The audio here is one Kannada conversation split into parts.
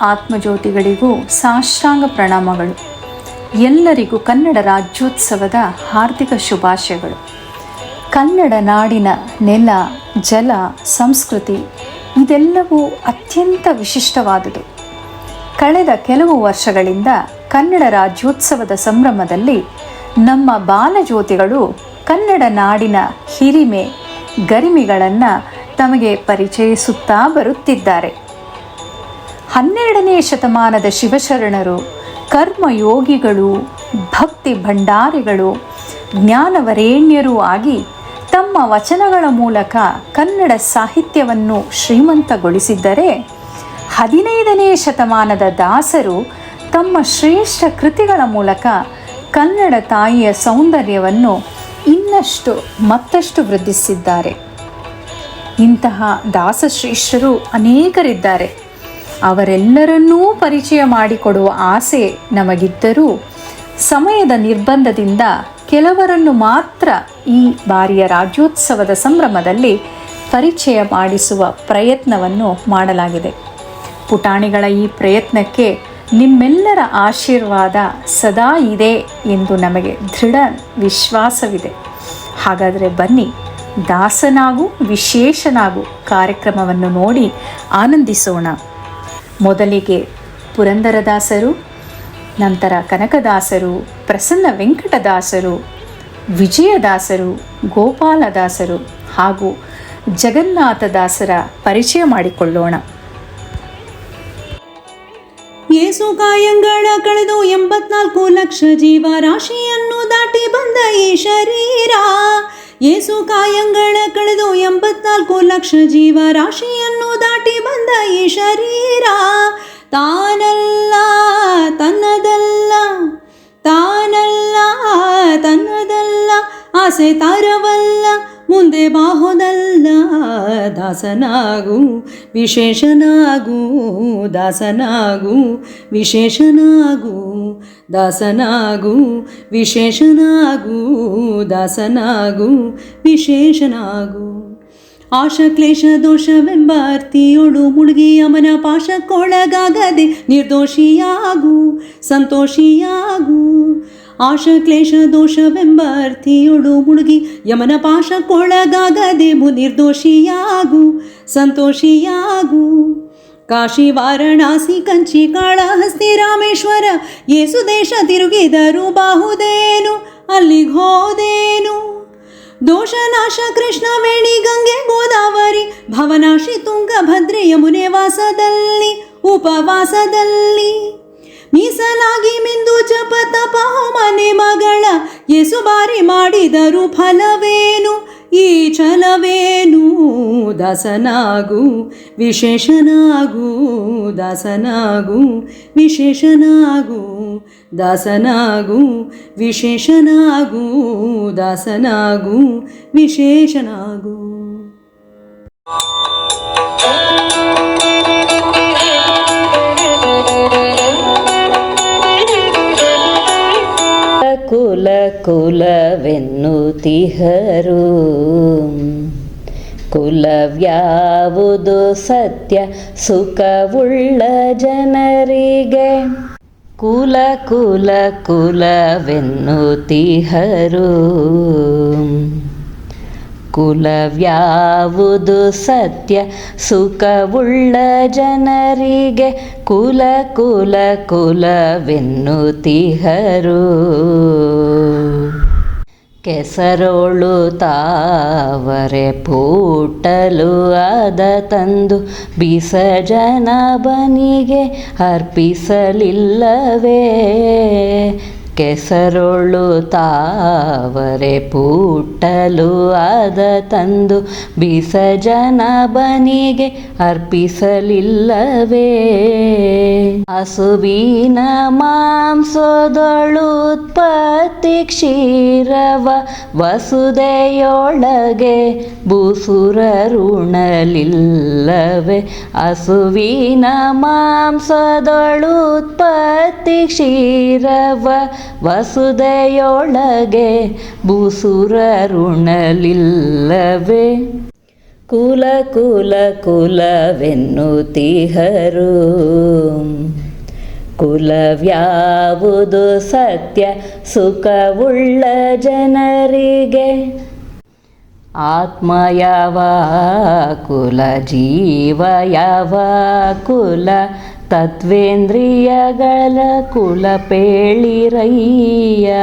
ಆತ್ಮಜ್ಯೋತಿಗಳಿಗೂ ಸಾಷ್ಟಾಂಗ ಪ್ರಣಾಮಗಳು. ಎಲ್ಲರಿಗೂ ಕನ್ನಡ ರಾಜ್ಯೋತ್ಸವದ ಹಾರ್ದಿಕ ಶುಭಾಶಯಗಳು. ಕನ್ನಡ ನಾಡಿನ ನೆಲ, ಜಲ, ಸಂಸ್ಕೃತಿ ಇದೆಲ್ಲವೂ ಅತ್ಯಂತ ವಿಶಿಷ್ಟವಾದುದು. ಕಳೆದ ಕೆಲವು ವರ್ಷಗಳಿಂದ ಕನ್ನಡ ರಾಜ್ಯೋತ್ಸವದ ಸಂಭ್ರಮದಲ್ಲಿ ನಮ್ಮ ಬಾಲಜ್ಯೋತಿಗಳು ಕನ್ನಡ ನಾಡಿನ ಹಿರಿಮೆ, ಗರಿಮೆಗಳನ್ನು ತಮಗೆ ಪರಿಚಯಿಸುತ್ತಾ ಬರುತ್ತಿದ್ದಾರೆ. ಹನ್ನೆರಡನೇ ಶತಮಾನದ ಶಿವಶರಣರು, ಕರ್ಮಯೋಗಿಗಳು, ಭಕ್ತಿ ಭಂಡಾರಿಗಳು, ಜ್ಞಾನವರೇಣ್ಯರೂ ಆಗಿ ತಮ್ಮ ವಚನಗಳ ಮೂಲಕ ಕನ್ನಡ ಸಾಹಿತ್ಯವನ್ನು ಶ್ರೀಮಂತಗೊಳಿಸಿದ್ದರೆ, ಹದಿನೈದನೇ ಶತಮಾನದ ದಾಸರು ತಮ್ಮ ಶ್ರೇಷ್ಠ ಕೃತಿಗಳ ಮೂಲಕ ಕನ್ನಡ ತಾಯಿಯ ಸೌಂದರ್ಯವನ್ನು ಇನ್ನಷ್ಟು ಮತ್ತಷ್ಟು ವೃದ್ಧಿಸಿದ್ದಾರೆ. ಇಂತಹ ದಾಸಶ್ರೇಷ್ಠರು ಅನೇಕರಿದ್ದಾರೆ. ಅವರೆಲ್ಲರನ್ನೂ ಪರಿಚಯ ಮಾಡಿಕೊಡುವ ಆಸೆ ನಮಗಿದ್ದರೂ ಸಮಯದ ನಿರ್ಬಂಧದಿಂದ ಕೆಲವರನ್ನು ಮಾತ್ರ ಈ ಬಾರಿಯ ರಾಜ್ಯೋತ್ಸವದ ಸಂಭ್ರಮದಲ್ಲಿ ಪರಿಚಯ ಮಾಡಿಸುವ ಪ್ರಯತ್ನವನ್ನು ಮಾಡಲಾಗಿದೆ. ಪುಟಾಣಿಗಳ ಈ ಪ್ರಯತ್ನಕ್ಕೆ ನಿಮ್ಮೆಲ್ಲರ ಆಶೀರ್ವಾದ ಸದಾ ಇದೆ ಎಂದು ನಮಗೆ ದೃಢ ವಿಶ್ವಾಸವಿದೆ. ಹಾಗಾದರೆ ಬನ್ನಿ, ದಾಸನಾಗು ವಿಶೇಷನಾಗು ಕಾರ್ಯಕ್ರಮವನ್ನು ನೋಡಿ ಆನಂದಿಸೋಣ. ಮೊದಲಿಗೆ ಪುರಂದರದಾಸರು, ನಂತರ ಕನಕದಾಸರು, ಪ್ರಸನ್ನ ವೆಂಕಟದಾಸರು, ವಿಜಯದಾಸರು, ಗೋಪಾಲದಾಸರು ಹಾಗೂ ಜಗನ್ನಾಥದಾಸರ ಪರಿಚಯ ಮಾಡಿಕೊಳ್ಳೋಣ. ಏಸು ಕಾಯಂಗಳ ಕಳೆದು ಎಂಬತ್ನಾಲ್ಕು ಲಕ್ಷ ಜೀವ ರಾಶಿಯನ್ನು ದಾಟಿ ಬಂದ ಈ ಶರೀರ. ಏಸು ಕಾಯಂಗಳ ಕಳೆದು ಎಂಬತ್ನಾಲ್ಕು ಲಕ್ಷ ಜೀವ ರಾಶಿಯನ್ನು ದಾಟಿ ಬಂದ ಈ ಶರೀರ ತಾನಲ್ಲ ತನ್ನದಲ್ಲ ತಾನಲ್ಲ ತನ್ನದಲ್ಲ ಆಸೆ ತಾರವಲ್ಲ ಮುಂದೆ ಬಾಹೋದಲ್ಲ ದಾಸನಾಗು, ವಿಶೇಷನಾಗು ದಾಸನಾಗು ವಿಶೇಷನಾಗು ದಾಸನಾಗು ವಿಶೇಷನಾಗು ದಾಸನಾಗು, ವಿಶೇಷನಾಗು. ಆಶ ಕ್ಲೇಶ ದೋಷವೆಂಬ ಅರ್ತಿಯೊಳು ಮುಳುಗಿ ಅಮನ ಪಾಶಕ್ಕೊಳಗಾಗದೆ ನಿರ್ದೋಷಿಯಾಗು, ಸಂತೋಷಿಯಾಗು. ಆಶ ಕ್ಲೇಶ ದೋಷವೆಂಬ ಅರ್ಥಿಯೊಳು ಮುಳುಗಿ ಯಮನ ಪಾಶಕ್ಕೊಳಗಾಗದೆ ನಿರ್ದೋಷಿಯಾಗು ಸಂತೋಷಿಯಾಗು. ಕಾಶಿ ವಾರಣಾಸಿ ಕಂಚಿ ಕಾಳಹಸ್ತಿ ರಾಮೇಶ್ವರ ಯೇಸು ದೇಶ ತಿರುಗಿದರು ಬಾಹುದೇನು ಅಲ್ಲಿಗೆ ಹೋದೇನು. ದೋಷನಾಶ ಕೃಷ್ಣ ವೇಣಿ ಗಂಗೆ ಗೋದಾವರಿ ಭವನಾಶಿ ತುಂಗಭದ್ರೆ ಯಮುನೆ ವಾಸದಲ್ಲಿ, ಉಪವಾಸದಲ್ಲಿ. ಮೀಸಲಾಗಿ ಮಿಂದು ಜಪ ತಪ ಮನೆ ಮಗಳ. ಎಸು ಬಾರಿ ಮಾಡಿದರು ಫಲವೇನು? ಈ ಛಲವೇನು? ದಾಸನಾಗು, ವಿಶೇಷನಾಗು ದಾಸನಾಗು ವಿಶೇಷನಾಗು ದಾಸನಾಗು ವಿಶೇಷನಾಗು ದಾಸನಾಗು, ವಿಶೇಷನಾಗು. ಕುಲ ಕುಲವೆನ್ನುತಿಹರು ಕುಲವ್ಯಾವುದು ಸತ್ಯ ಸುಖವುಳ್ಳ ಜನರಿಗೆ. ಕುಲ ಕುಲ ಕುಲವೆನ್ನುತಿಹರು ಕುಲವ್ಯಾವುದು ಸತ್ಯ, ಸುಖವುಳ್ಳ ಜನರಿಗೆ ಕುಲ ಕುಲ ಕುಲವೆನ್ನುತಿಹರು ಕೆಸರೋಳು ತಾವರೆ ಪೂಟಲು ಆದ ತಂದು ಬಿಸಜನ ಬನಿಗೆ ಅರ್ಪಿಸಲಿಲ್ಲವೇ. ಕೆಸರೊಳು ತಾವರೆ ಪೂಟಲು ಅದ ತಂದು ಬಿಸಜನ ಬನಿಗೆ ಅರ್ಪಿಸಲಿಲ್ಲವೇ. ಹಸುವಿನ ಮಾಂಸದೊಳು ಉತ್ಪತ್ತಿ ಕ್ಷೀರವ ವಸುದೆಯೊಳಗೆ ಭೂಸುರರುಣಲಿಲ್ಲವೇ ಹಸುವಿನ ಮಾಂಸದೊಳು ಉತ್ಪತ್ತಿ ಕ್ಷೀರವ ವಸುದೆಯೊಳಗೆ ಭೂಸುರರುಣಲಿಲ್ಲವೇ? ಕುಲ ಕುಲ ಕುಲವೆನ್ನುತ್ತೀಹರು ಕುಲವ್ಯಾವುದು ಸತ್ಯ ಸುಖವುಳ್ಳ ಜನರಿಗೆ. ಆತ್ಮ ಯಾವ, ಕುಲ ಜೀವ ಯಾವ, ಕುಲ ತತ್ವೇಂದ್ರಿಯಗಳ ಕುಲ ಪೇಳಿರಯ್ಯ.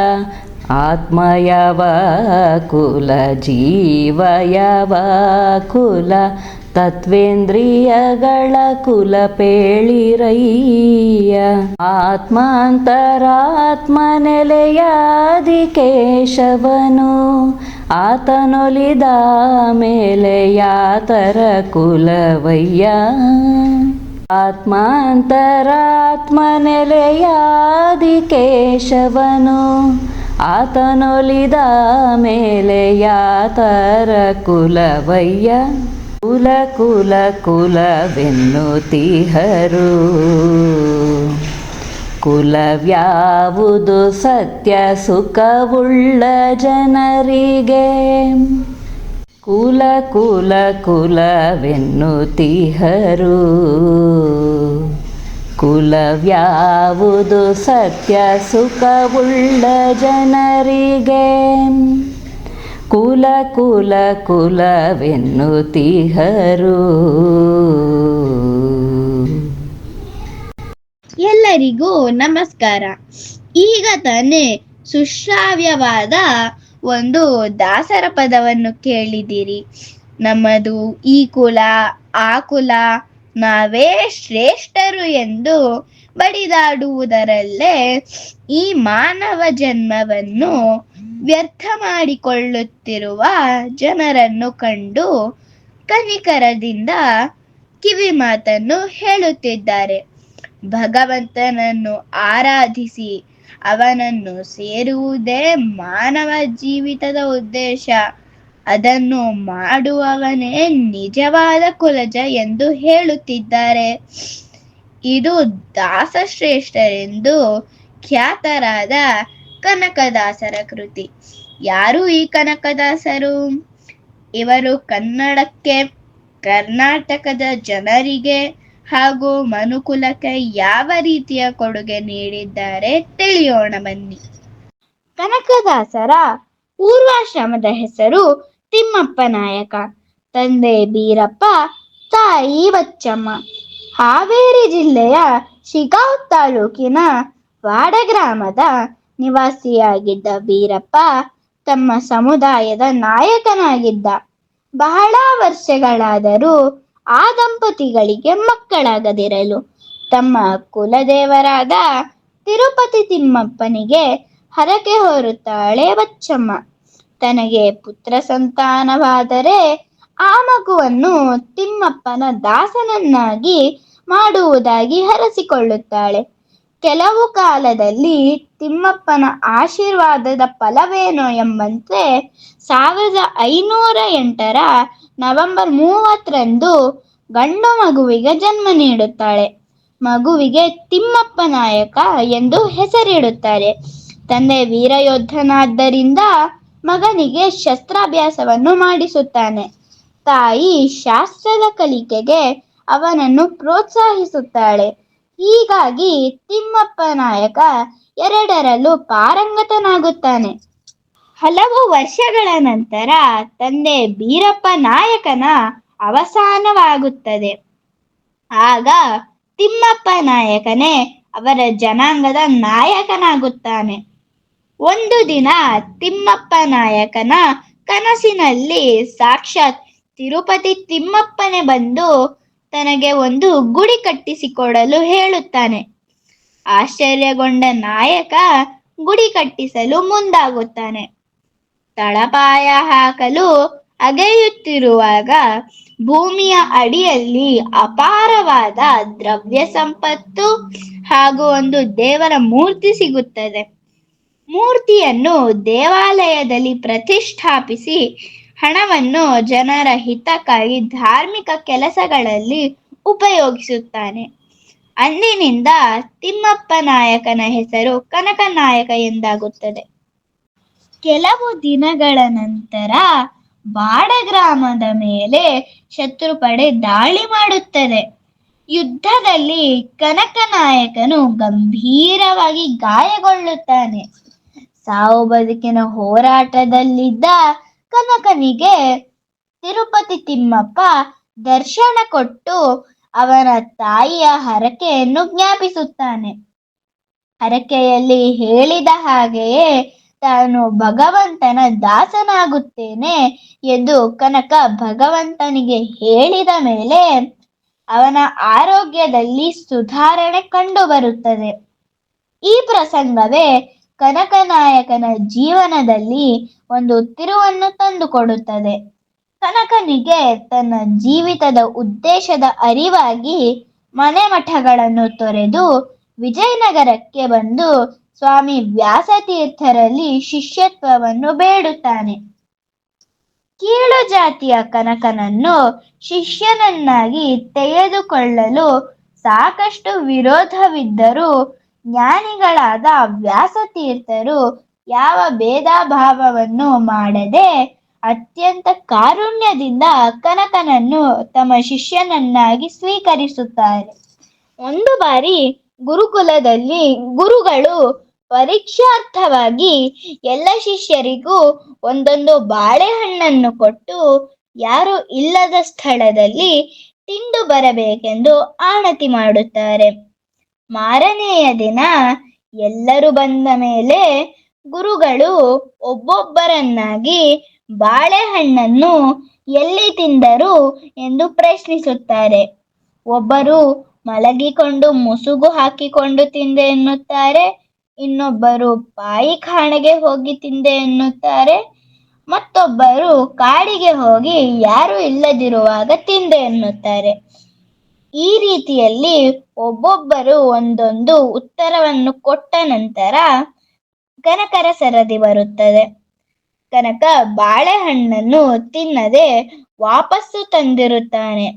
ಆತ್ಮ ಯಾವ ಕುಲ, ಜೀವಯವ ಕುಲ, ತತ್ವೇಂದ್ರಿಯಗಳ ಕುಲ ಪೇಳಿರಯ್ಯ. ಆತ್ಮಾಂತರಾತ್ಮ ನೆಲೆಯಾದಿ ಕೇಶವನು ಆತನೊಲಿದ ಮೇಲೆ ಯಾತರ ಕುಲವಯ್ಯ ಆತ್ಮಾಂತರಾತ್ಮ ನೆಲೆಯಾದಿ ಕೇಶವನು ಆತನೊಲಿದ ಮೇಲೆ ಯಾತರ ಕುಲವಯ್ಯ ಕುಲ ಕುಲ ಕುಲವೆನ್ನುತಿಹರು. ಕುಲವ್ಯಾವುದು ಸತ್ಯ ಸುಖವುಳ್ಳ ಜನರಿಗೆ. ಕುಲ ಕುಲ ಕುಲವೆನ್ನುತಿಹರು ಕುಲವ್ಯಾವುದು ಸತ್ಯ ಸುಖವುಳ್ಳ ಜನರಿಗೆ. ಕುಲ ಕುಲ ಕುಲವೆನ್ನುತ್ತೀಹರು. ಎಲ್ಲರಿಗೂ ನಮಸ್ಕಾರ. ಈಗ ತಾನೇ ಸುಶ್ರಾವ್ಯವಾದ ಒಂದು ದಾಸರ ಪದವನ್ನು ಕೇಳಿದಿರಿ ನಮ್ಮದು ಈ ಕುಲ, ಆ ಕುಲ, ನಾವೇ ಶ್ರೇಷ್ಠರು ಎಂದು ಬಡಿದಾಡುವುದರಲ್ಲೇ ಈ ಮಾನವ ಜನ್ಮವನ್ನು ವ್ಯರ್ಥ ಮಾಡಿಕೊಳ್ಳುತ್ತಿರುವ ಜನರನ್ನು ಕಂಡು ಕನಿಕರದಿಂದ ಕಿವಿ ಮಾತನ್ನು ಹೇಳುತ್ತಿದ್ದಾರೆ. ಭಗವಂತನನ್ನು ಆರಾಧಿಸಿ ಅವನನ್ನು ಸೇರುವುದೇ ಮಾನವ ಜೀವಿತದ ಉದ್ದೇಶ. ಅದನ್ನು ಮಾಡುವವನೇ ನಿಜವಾದ ಕುಲಜ ಎಂದು ಹೇಳುತ್ತಿದ್ದಾರೆ. ಇದು ದಾಸಶ್ರೇಷ್ಠರೆಂದು ಖ್ಯಾತರಾದ ಕನಕದಾಸರ ಕೃತಿ. ಯಾರು ಈ ಕನಕದಾಸರು? ಇವರು ಕನ್ನಡಕ್ಕೆ, ಕರ್ನಾಟಕದ ಜನರಿಗೆ ಹಾಗೂ ಮನುಕುಲಕ್ಕೆ ಯಾವ ರೀತಿಯ ಕೊಡುಗೆ ನೀಡಿದ್ದಾರೆ ತಿಳಿಯೋಣ ಬನ್ನಿ. ಕನಕದಾಸರ ಪೂರ್ವಾಶ್ರಮದ ಹೆಸರು ತಿಮ್ಮಪ್ಪ ನಾಯಕ, ತಂದೆ ಬೀರಪ್ಪ, ತಾಯಿ ಬಚ್ಚಮ್ಮ. ಹಾವೇರಿ ಜಿಲ್ಲೆಯ ಶಿಗಾವ್ ತಾಲೂಕಿನ ವಾಡ ಗ್ರಾಮದ ನಿವಾಸಿಯಾಗಿದ್ದ ಬೀರಪ್ಪ ತಮ್ಮ ಸಮುದಾಯದ ನಾಯಕನಾಗಿದ್ದ. ಬಹಳ ವರ್ಷಗಳಾದರೂ ಆ ದಂಪತಿಗಳಿಗೆ ಮಕ್ಕಳಾಗದಿರಲು. ತಮ್ಮ ಕುಲದೇವರಾದ ತಿರುಪತಿ ತಿಮ್ಮಪ್ಪನಿಗೆ ಹರಕೆ ಹೊರುತ್ತಾಳೆ ಬಚ್ಚಮ್ಮ. ತನಗೆ ಪುತ್ರ ಸಂತಾನವಾದರೆ ಆ ಮಗುವನ್ನು ತಿಮ್ಮಪ್ಪನ ದಾಸನನ್ನಾಗಿ ಮಾಡುವುದಾಗಿ ಹರಸಿಕೊಳ್ಳುತ್ತಾಳೆ. ಕೆಲವು ಕಾಲದಲ್ಲಿ ತಿಮ್ಮಪ್ಪನ ಆಶೀರ್ವಾದದ ಫಲವೇನೋ ಎಂಬಂತೆ ಸಾವಿರದ ಐನೂರ ಎಂಟರ ನವೆಂಬರ್ ಮೂವತ್ತರಂದು ಗಂಡು ಮಗುವಿಗೆ ಜನ್ಮ ನೀಡುತ್ತಾಳೆ. ಮಗುವಿಗೆ ತಿಮ್ಮಪ್ಪ ನಾಯಕ ಎಂದು ಹೆಸರಿಡುತ್ತಾರೆ. ತಂದೆ ವೀರಯೋಧನಾದ್ದರಿಂದ ಮಗನಿಗೆ ಶಸ್ತ್ರಾಭ್ಯಾಸವನ್ನು ಮಾಡಿಸುತ್ತಾನೆ. ತಾಯಿ ಶಾಸ್ತ್ರದ ಕಲಿಕೆಗೆ ಅವನನ್ನು ಪ್ರೋತ್ಸಾಹಿಸುತ್ತಾಳೆ. ಹೀಗಾಗಿ ತಿಮ್ಮಪ್ಪ ನಾಯಕ ಎರಡರಲ್ಲೂ ಪಾರಂಗತನಾಗುತ್ತಾನೆ. ಹಲವು ವರ್ಷಗಳ ನಂತರ ತಂದೆ ಬೀರಪ್ಪ ನಾಯಕನ ಅವಸಾನವಾಗುತ್ತದೆ. ಆಗ ತಿಮ್ಮಪ್ಪ ನಾಯಕನೇ ಅವರ ಜನಾಂಗದ ನಾಯಕನಾಗುತ್ತಾನೆ. ಒಂದು ದಿನ ತಿಮ್ಮಪ್ಪ ನಾಯಕನ ಕನಸಿನಲ್ಲಿ ಸಾಕ್ಷಾತ್ ತಿರುಪತಿ ತಿಮ್ಮಪ್ಪನೇ ಬಂದು ತನಗೆ ಒಂದು ಗುಡಿ ಕಟ್ಟಿಸಿಕೊಡಲು ಹೇಳುತ್ತಾನೆ. ಆಶ್ಚರ್ಯಗೊಂಡ ನಾಯಕ ಗುಡಿ ಕಟ್ಟಿಸಲು ಮುಂದಾಗುತ್ತಾನೆ. ತಳಪಾಯ ಹಾಕಲು ಅಗೆಯುತ್ತಿರುವಾಗ ಭೂಮಿಯ ಅಡಿಯಲ್ಲಿ ಅಪಾರವಾದ ದ್ರವ್ಯ ಸಂಪತ್ತು ಹಾಗೂ ಒಂದು ದೇವರ ಮೂರ್ತಿ ಸಿಗುತ್ತದೆ. ಮೂರ್ತಿಯನ್ನು ದೇವಾಲಯದಲ್ಲಿ ಪ್ರತಿಷ್ಠಾಪಿಸಿ ಹಣವನ್ನು ಜನರ ಹಿತಕ್ಕಾಗಿ ಧಾರ್ಮಿಕ ಕೆಲಸಗಳಲ್ಲಿ ಉಪಯೋಗಿಸುತ್ತಾನೆ. ಅಂದಿನಿಂದ ತಿಮ್ಮಪ್ಪ ನಾಯಕನ ಹೆಸರು ಕನಕ ನಾಯಕ ಎಂದಾಗುತ್ತದೆ. ಕೆಲವು ದಿನಗಳ ನಂತರ ಬಾಡ ಗ್ರಾಮದ ಮೇಲೆ ಶತ್ರುಪಡೆ ದಾಳಿ ಮಾಡುತ್ತದೆ. ಯುದ್ಧದಲ್ಲಿ ಕನಕ ನಾಯಕನು ಗಂಭೀರವಾಗಿ ಗಾಯಗೊಳ್ಳುತ್ತಾನೆ. ಸಾವು ಬದುಕಿನ ಹೋರಾಟದಲ್ಲಿದ್ದ ಕನಕನಿಗೆ ತಿರುಪತಿ ತಿಮ್ಮಪ್ಪ ದರ್ಶನ ಕೊಟ್ಟು ಅವನ ತಾಯಿಯ ಹರಕೆಯನ್ನು ಜ್ಞಾಪಿಸುತ್ತಾನೆ. ಹರಕೆಯಲ್ಲಿ ಹೇಳಿದ ಹಾಗೆಯೇ ತಾನು ಭಗವಂತನ ದಾಸನಾಗುತ್ತೇನೆ ಎಂದು ಕನಕ ಭಗವಂತನಿಗೆ ಹೇಳಿದ ಮೇಲೆ ಅವನ ಆರೋಗ್ಯದಲ್ಲಿ ಸುಧಾರಣೆ ಕಂಡುಬರುತ್ತದೆ. ಈ ಪ್ರಸಂಗವೇ ಕನಕನಾಯಕನ ಜೀವನದಲ್ಲಿ ಒಂದು ತಿರುವನ್ನು ತಂದುಕೊಡುತ್ತದೆ. ಕನಕನಿಗೆ ತನ್ನ ಜೀವಿತದ ಉದ್ದೇಶದ ಅರಿವಾಗಿ ಮನೆ ಮಠಗಳನ್ನು ತೊರೆದು ವಿಜಯನಗರಕ್ಕೆ ಬಂದು ಸ್ವಾಮಿ ವ್ಯಾಸತೀರ್ಥರಲ್ಲಿ ಶಿಷ್ಯತ್ವವನ್ನು ಬೇಡುತ್ತಾನೆ. ಕೀಳು ಜಾತಿಯ ಕನಕನನ್ನು ಶಿಷ್ಯನನ್ನಾಗಿ ತೆಗೆದುಕೊಳ್ಳಲು ಸಾಕಷ್ಟು ವಿರೋಧವಿದ್ದರೂ ಜ್ಞಾನಿಗಳಾದ ವ್ಯಾಸತೀರ್ಥರು ಯಾವ ಭೇದ ಭಾವವನ್ನು ಮಾಡದೆ ಅತ್ಯಂತ ಕಾರುಣ್ಯದಿಂದ ಕನಕನನ್ನು ತಮ್ಮ ಶಿಷ್ಯನನ್ನಾಗಿ ಸ್ವೀಕರಿಸುತ್ತಾರೆ. ಒಂದು ಬಾರಿ ಗುರುಕುಲದಲ್ಲಿ ಗುರುಗಳು ಪರೀಕ್ಷಾರ್ಥವಾಗಿ ಎಲ್ಲ ಶಿಷ್ಯರಿಗೂ ಒಂದೊಂದು ಬಾಳೆಹಣ್ಣನ್ನು ಕೊಟ್ಟು, ಯಾರು ಇಲ್ಲದ ಸ್ಥಳದಲ್ಲಿ ತಿಂದು ಬರಬೇಕೆಂದು ಆಣತಿ ಮಾಡುತ್ತಾರೆ. ಮಾರನೆಯ ದಿನ ಎಲ್ಲರೂ ಬಂದ ಮೇಲೆ ಗುರುಗಳು ಒಬ್ಬೊಬ್ಬರನ್ನಾಗಿ ಬಾಳೆಹಣ್ಣನ್ನು ಎಲ್ಲಿ ತಿಂದರು ಎಂದು ಪ್ರಶ್ನಿಸುತ್ತಾರೆ. ಒಬ್ಬರು ಮಲಗಿಕೊಂಡು ಮುಸುಗು ಹಾಕಿಕೊಂಡು ತಿಂದೆ ಎನ್ನುತ್ತಾರೆ ಇನ್ನೊಬ್ಬರು ಬಾಯಿಖಾನೆಗೆ ಹೋಗಿ ತಿಂದೆ ಎನ್ನುತ್ತಾರೆ, ಮತ್ತೊಬ್ಬರು ಕಾಡಿಗೆ ಹೋಗಿ ಯಾರು ಇಲ್ಲದಿರುವಾಗ ತಿಂದೆ ಎನ್ನುತ್ತಾರೆ. ಈ ರೀತಿಯಲ್ಲಿ ಒಬ್ಬೊಬ್ಬರು ಒಂದೊಂದು ಉತ್ತರವನ್ನು ಕೊಟ್ಟ ನಂತರ ಕನಕರ ಸರದಿ ಬರುತ್ತದೆ. ಕನಕ ಬಾಳೆಹಣ್ಣನ್ನು ತಿನ್ನದೆ ವಾಪಸ್ಸು ತಂದಿರುತ್ತಾನೆ.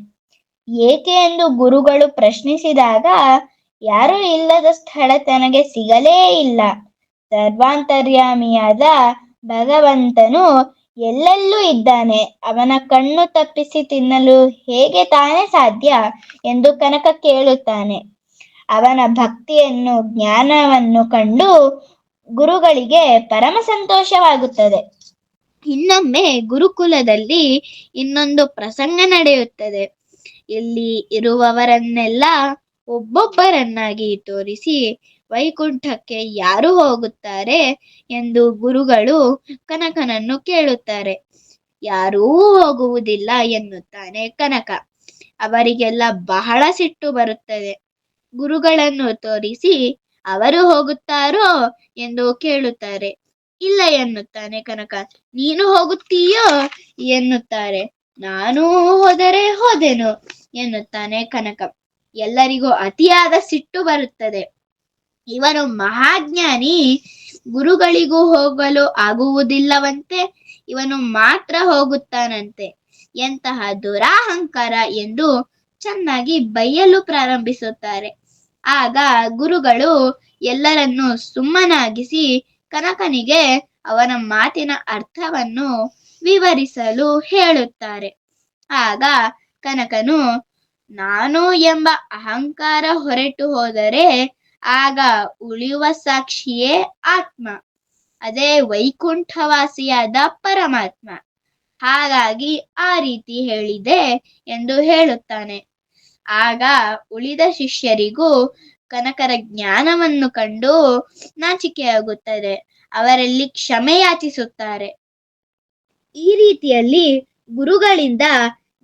ಏಕೆ ಎಂದು ಗುರುಗಳು ಪ್ರಶ್ನಿಸಿದಾಗ ಯಾರೂ ಇಲ್ಲದ ಸ್ಥಳ ತನಗೆ ಸಿಗಲೇ ಇಲ್ಲ. ಸರ್ವಾಂತರ್ಯಾಮಿಯಾದ ಭಗವಂತನು ಎಲ್ಲೆಲ್ಲೂ ಇದ್ದಾನೆ. ಅವನ ಕಣ್ಣು ತಪ್ಪಿಸಿ ತಿನ್ನಲು ಹೇಗೆ ತಾನೇ ಸಾಧ್ಯ ಎಂದು ಕನಕ ಕೇಳುತ್ತಾನೆ. ಅವನ ಭಕ್ತಿಯನ್ನು, ಜ್ಞಾನವನ್ನು ಕಂಡು ಗುರುಗಳಿಗೆ ಪರಮ ಸಂತೋಷವಾಗುತ್ತದೆ. ಇನ್ನೊಮ್ಮೆ ಗುರುಕುಲದಲ್ಲಿ ಇನ್ನೊಂದು ಪ್ರಸಂಗ ನಡೆಯುತ್ತದೆ. ಇಲ್ಲಿ ಇರುವವರನ್ನೆಲ್ಲ ಒಬ್ಬೊಬ್ಬರನ್ನಾಗಿ ತೋರಿಸಿ ವೈಕುಂಠಕ್ಕೆ ಯಾರು ಹೋಗುತ್ತಾರೆ ಎಂದು ಗುರುಗಳು ಕನಕನನ್ನು ಕೇಳುತ್ತಾರೆ. ಯಾರೂ ಹೋಗುವುದಿಲ್ಲ ಎನ್ನುತ್ತಾನೆ ಕನಕ. ಅವರಿಗೆಲ್ಲ ಬಹಳ ಸಿಟ್ಟು ಬರುತ್ತದೆ. ಗುರುಗಳನ್ನು ತೋರಿಸಿ ಅವರು ಹೋಗುತ್ತಾರೋ ಎಂದು ಕೇಳುತ್ತಾರೆ. ಇಲ್ಲ ಎನ್ನುತ್ತಾನೆ ಕನಕ. ನೀನು ಹೋಗುತ್ತೀಯೋ ಎನ್ನುತ್ತಾರೆ. ನಾನು ಹೋದರೆ ಹೋದೆನು ಎನ್ನುತ್ತಾನೆ ಕನಕ. ಎಲ್ಲರಿಗೂ ಅತಿಯಾದ ಸಿಟ್ಟು ಬರುತ್ತದೆ. ಇವನು ಮಹಾಜ್ಞಾನಿ, ಗುರುಗಳಿಗೂ ಹೋಗಲು ಆಗುವುದಿಲ್ಲವಂತೆ, ಇವನು ಮಾತ್ರ ಹೋಗುತ್ತಾನಂತೆ. ಎಂತಹ ದುರಾಹಂಕಾರ ಎಂದು ಚೆನ್ನಾಗಿ ಬೈಯಲು ಪ್ರಾರಂಭಿಸುತ್ತಾರೆ. ಆಗ ಗುರುಗಳು ಎಲ್ಲರನ್ನು ಸುಮ್ಮನಾಗಿಸಿ ಕನಕನಿಗೆ ಅವನ ಮಾತಿನ ಅರ್ಥವನ್ನು ವಿವರಿಸಲು ಹೇಳುತ್ತಾರೆ. ಆಗ ಕನಕನು ನಾನು ಎಂಬ ಅಹಂಕಾರ ಹೊರಟು ಹೋದರೆ ಆಗ ಉಳಿಯುವ ಸಾಕ್ಷಿಯೇ ಆತ್ಮ. ಅದೇ ವೈಕುಂಠವಾಸಿಯಾದ ಪರಮಾತ್ಮ. ಹಾಗಾಗಿ ಆ ರೀತಿ ಹೇಳಿದೆ ಎಂದು ಹೇಳುತ್ತಾನೆ. ಆಗ ಉಳಿದ ಶಿಷ್ಯರಿಗೂ ಕನಕರ ಜ್ಞಾನವನ್ನು ಕಂಡು ನಾಚಿಕೆಯಾಗುತ್ತದೆ. ಅವರಲ್ಲಿ ಕ್ಷಮೆಯಾಚಿಸುತ್ತಾರೆ. ಈ ರೀತಿಯಲ್ಲಿ ಗುರುಗಳಿಂದ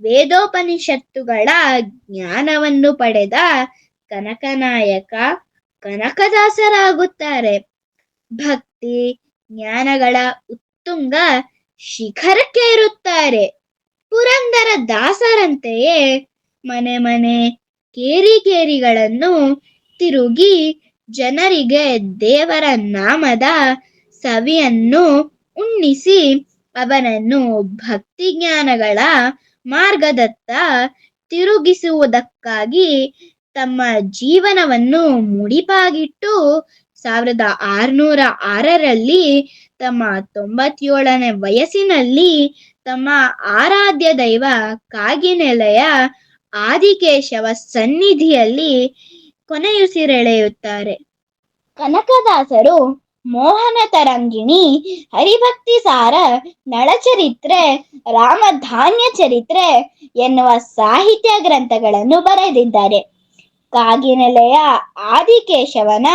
ವೇದೋಪನಿಷತ್ತುಗಳ ಜ್ಞಾನವನ್ನು ಪಡೆದ ಕನಕನಾಯಕ ಕನಕದಾಸರಾಗುತ್ತಾರೆ. ಭಕ್ತಿ, ಜ್ಞಾನಗಳ ಉತ್ತುಂಗ ಶಿಖರಕ್ಕೇರುತ್ತಾರೆ ಪುರಂದರ ದಾಸರಂತೆಯೇ ಮನೆ ಮನೆ ಕೇರಿ ಕೇರಿಗಳನ್ನು ತಿರುಗಿ ಜನರಿಗೆ ದೇವರ ನಾಮದ ಸವಿಯನ್ನು ಉಣ್ಣಿಸಿ ಅವನನ್ನು ಭಕ್ತಿ ಜ್ಞಾನಗಳ ಮಾರ್ಗದತ್ತ ತಿರುಗಿಸುವುದಕ್ಕಾಗಿ ತಮ್ಮ ಜೀವನವನ್ನು ಮುಡಿಪಾಗಿಟ್ಟು ಸಾವಿರದ ಆರುನೂರ ಆರರಲ್ಲಿ ತಮ್ಮ ತೊಂಬತ್ತೇಳನೇ ವಯಸ್ಸಿನಲ್ಲಿ ತಮ್ಮ ಆರಾಧ್ಯ ದೈವ ಕಾಗಿನೆಲೆಯ ಆದಿಕೇಶವ ಸನ್ನಿಧಿಯಲ್ಲಿ ಕೊನೆಯುಸಿರೆಳೆಯುತ್ತಾರೆ. ಕನಕದಾಸರು ಮೋಹನ ತರಂಗಿಣಿ, ಹರಿಭಕ್ತಿ ಸಾರ ನಳಚರಿತ್ರೆ ರಾಮಧಾನ್ಯ ಚರಿತ್ರೆ ಎನ್ನುವ ಸಾಹಿತ್ಯ ಗ್ರಂಥಗಳನ್ನು ಬರೆದಿದ್ದಾರೆ. ಕಾಗಿನೆಲೆಯ ಆದಿಕೇಶವನ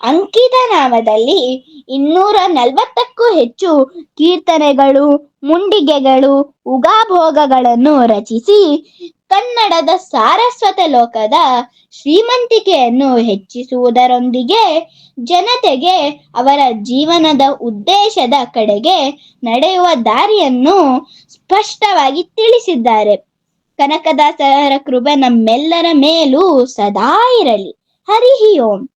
ಅಂಕಿತ ನಾಮದಲ್ಲಿ ಇನ್ನೂರ ನಲವತ್ತಕ್ಕೂ ಹೆಚ್ಚು ಕೀರ್ತನೆಗಳು, ಮುಂಡಿಗೆಗಳು ಉಗಾಭೋಗಗಳನ್ನು ರಚಿಸಿ ಕನ್ನಡದ ಸಾರಸ್ವತ ಲೋಕದ ಶ್ರೀಮಂತಿಕೆಯನ್ನು ಹೆಚ್ಚಿಸುವುದರೊಂದಿಗೆ ಜನತೆಗೆ ಅವರ ಜೀವನದ ಉದ್ದೇಶದ ಕಡೆಗೆ ನಡೆಯುವ ದಾರಿಯನ್ನು ಸ್ಪಷ್ಟವಾಗಿ ತಿಳಿಸಿದ್ದಾರೆ. ಕನಕದಾಸರ ಕೃಪೆ ನಮ್ಮೆಲ್ಲರ ಮೇಲೂ ಸದಾ ಇರಲಿ. ಹರಿಹಿ ಓಂ.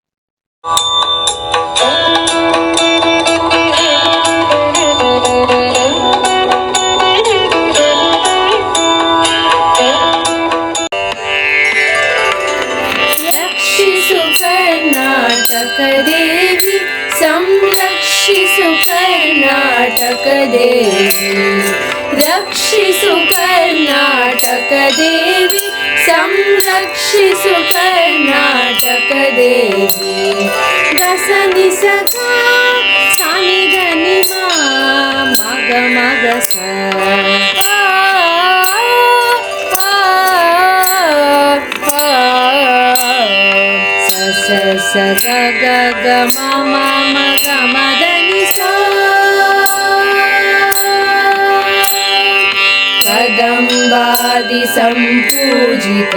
कदेवी संरक्षि सुपर्णाटकदेवी वसनि सख सनि गनि मग स। स ग गग म दि सम्पूजित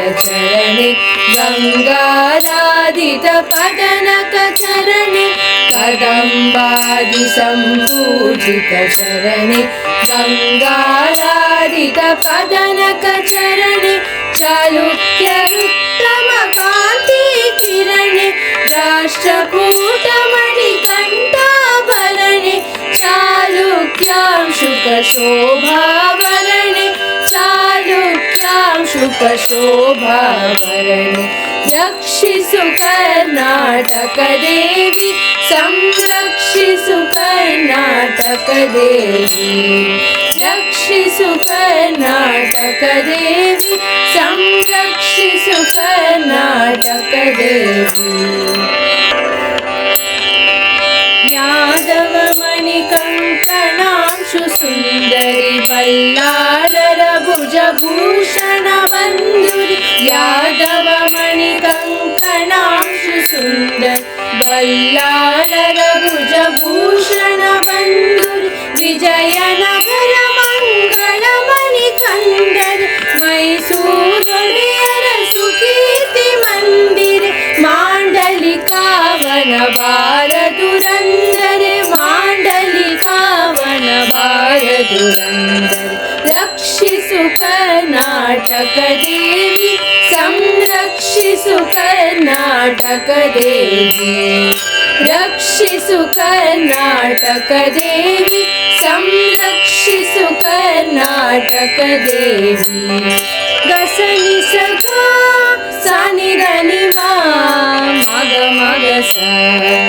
कदम्बादिसम्पूजितचरणे गङ्गाराधित चालुक्यरुत्तमकान्ति किरणे राष्ट्रकूटमणिकण्ठाभरणे चालुक्यां शुकशोभावरणे शोभाव दक्षि कर्णाटकदेवि नाटक कर्णाटकदेवि संरक्षि कर्णाटकदेवि नाटक कर्णाटकदेवि यादवमणिकङ्कणांशु सुन्दरि वल्लार जभूषण यादवमणिकङ्कणाशु सुन्दर बल्लालरभुजभूषणबन्धुरि वल्लाल रघुजभूषणुर विजय नगर मङ्गलमणि कन्दर मैसूरु सुकीर्ति मिर माण्डलिकावनबार तुरन्दर माण्डलिकावनबार तुरन्दर रक्षि नाटक देवी संरक्षि सु कर्नाटक देव रक्षि गसनि सगा देवी मा मग मग सा।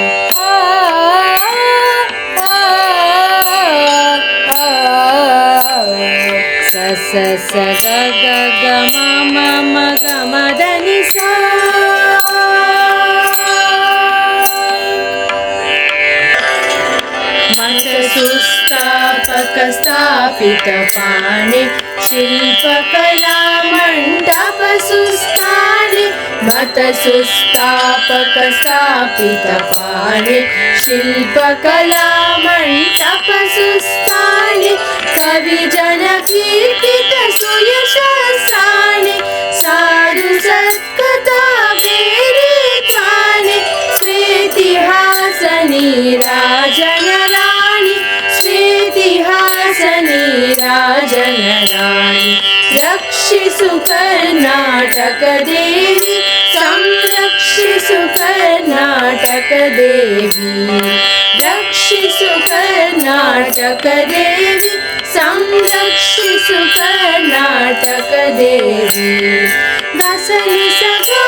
स्थापितपाणि शिल्पकलामण्डपसुस्थानि मत सुस्तापकसापितपाणि शिल्पकला मण्टपुस्थाने कवि नाटक देवी संरक्षि सुख नाटक देवी द्रक्षि सुख नाटक देव संरक्ष सुख नाटक देवी न सनि सदा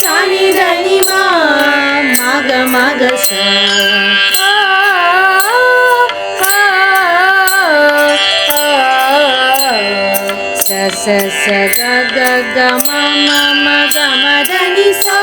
सनि रवा माग माग स। ಸ ಸ ಗ ಗ ಗ ಮ ಮ ಮ ಗ ಮ ದ ನಿ ಸಾ